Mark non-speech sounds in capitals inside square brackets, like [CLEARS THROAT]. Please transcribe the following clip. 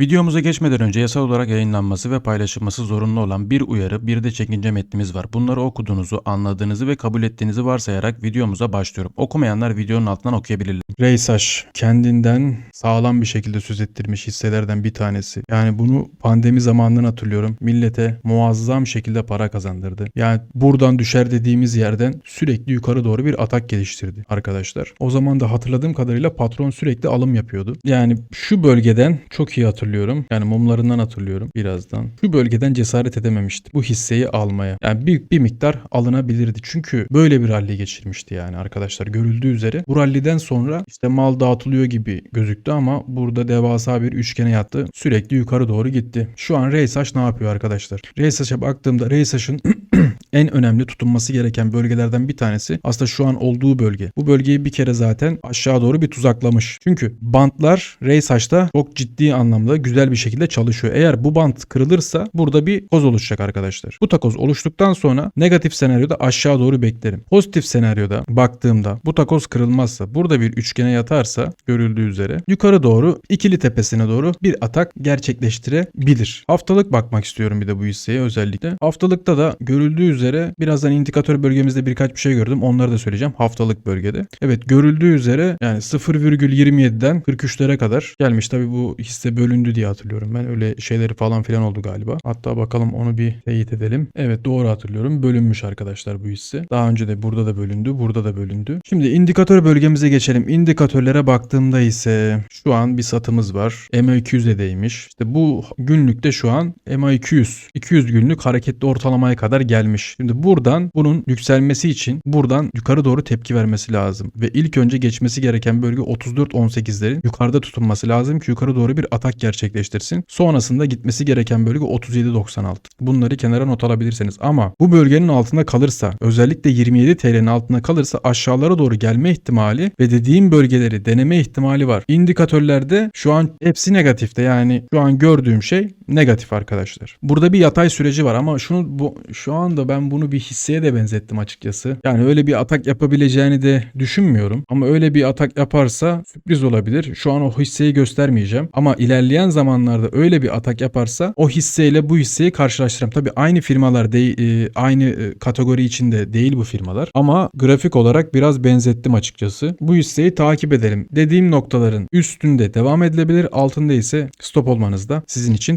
Videomuza geçmeden önce yasal olarak yayınlanması ve paylaşılması zorunlu olan bir uyarı bir de çekince metnimiz var. Bunları okuduğunuzu, anladığınızı ve kabul ettiğinizi varsayarak videomuza başlıyorum. Okumayanlar videonun altından okuyabilirler. Reysaş kendinden sağlam bir şekilde söz ettirmiş hisselerden bir tanesi. Yani bunu pandemi zamanından hatırlıyorum. Millete muazzam şekilde para kazandırdı. Yani buradan düşer dediğimiz yerden sürekli yukarı doğru bir atak geliştirdi arkadaşlar. O zaman da hatırladığım kadarıyla patron sürekli alım yapıyordu. Yani şu bölgeden çok iyi hatırlıyorum. Yani mumlarından hatırlıyorum birazdan. Şu bölgeden cesaret edememişti bu hisseyi almaya. Yani büyük bir miktar alınabilirdi. Çünkü böyle bir rally geçirmişti yani arkadaşlar. Görüldüğü üzere bu ralliden sonra işte mal dağıtılıyor gibi gözüktü ama burada devasa bir üçgene yattı. Sürekli yukarı doğru gitti. Şu an Reysaş ne yapıyor arkadaşlar? Reysaş'a baktığımda Reysaş'ın [CLEARS THROAT] en önemli tutunması gereken bölgelerden bir tanesi aslında şu an olduğu bölge. Bu bölgeyi bir kere zaten aşağı doğru bir tuzaklamış. Çünkü bantlar Reysaş'ta çok ciddi anlamda güzel bir şekilde çalışıyor. Eğer bu bant kırılırsa burada bir koz oluşacak arkadaşlar. Bu takoz oluştuktan sonra negatif senaryoda aşağı doğru beklerim. Pozitif senaryoda baktığımda bu takoz kırılmazsa burada bir üçgene yatarsa görüldüğü üzere yukarı doğru ikili tepesine doğru bir atak gerçekleştirebilir. Haftalık bakmak istiyorum bir de bu hisseye özellikle. Haftalıkta da görüldüğü üzere birazdan indikatör bölgemizde birkaç bir şey gördüm. Onları da söyleyeceğim haftalık bölgede. Evet görüldüğü üzere yani 0,27'den 43'lere kadar gelmiş. Tabi bu hisse bölündü diye hatırlıyorum. Ben öyle şeyleri falan filan oldu galiba. Hatta bakalım onu bir teyit edelim. Evet doğru hatırlıyorum. Bölünmüş arkadaşlar bu hisse. Daha önce de burada da bölündü. Burada da bölündü. Şimdi indikatör bölgemize geçelim. İndikatörlere baktığımda ise şu an bir satımız var. MA200'e değmiş. İşte bu günlükte şu an MA200 200 günlük hareketli ortalamaya kadar gelmiş. Şimdi buradan bunun yükselmesi için buradan yukarı doğru tepki vermesi lazım. Ve ilk önce geçmesi gereken bölge 34-18'lerin yukarıda tutunması lazım ki yukarı doğru bir atak gerçekleştirsin. Sonrasında gitmesi gereken bölge 37-96. Bunları kenara not alabilirsiniz. Ama bu bölgenin altında kalırsa özellikle 27 TL'nin altında kalırsa aşağılara doğru gelme ihtimali ve dediğim bölgeleri deneme ihtimali var. İndikatörlerde şu an hepsi negatifte yani şu an gördüğüm şey negatif arkadaşlar. Burada bir yatay süreci var ama şunu bu şu anda ben bunu bir hisseye de benzettim açıkçası. Yani öyle bir atak yapabileceğini de düşünmüyorum. Ama öyle bir atak yaparsa sürpriz olabilir. Şu an o hisseyi göstermeyeceğim. Ama ilerleyen zamanlarda öyle bir atak yaparsa o hisseyle bu hisseyi karşılaştırırım. Tabii aynı firmalar değil, e, aynı e, kategori içinde değil bu firmalar. Ama grafik olarak biraz benzettim açıkçası. Bu hisseyi takip edelim. Dediğim noktaların üstünde devam edilebilir. Altında ise stop olmanızda sizin için